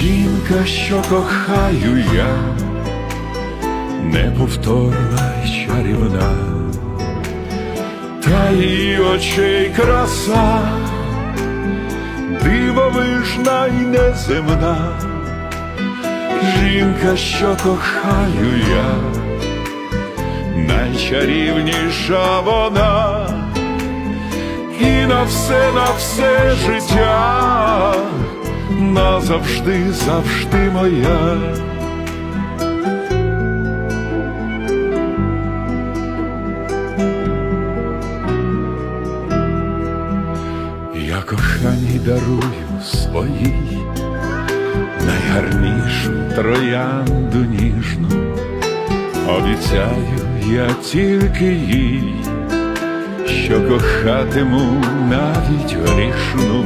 Жінка, що кохаю я, неповторна й чарівна, та її очей краса, дивовижна й неземна, жінка, що кохаю я, найчарівніша вона, і на все, на все життя назавжди, завжди моя. Я коханій дарую своїй найгарнішу троянду ніжну, обіцяю я тільки їй, що кохатиму навіть грішну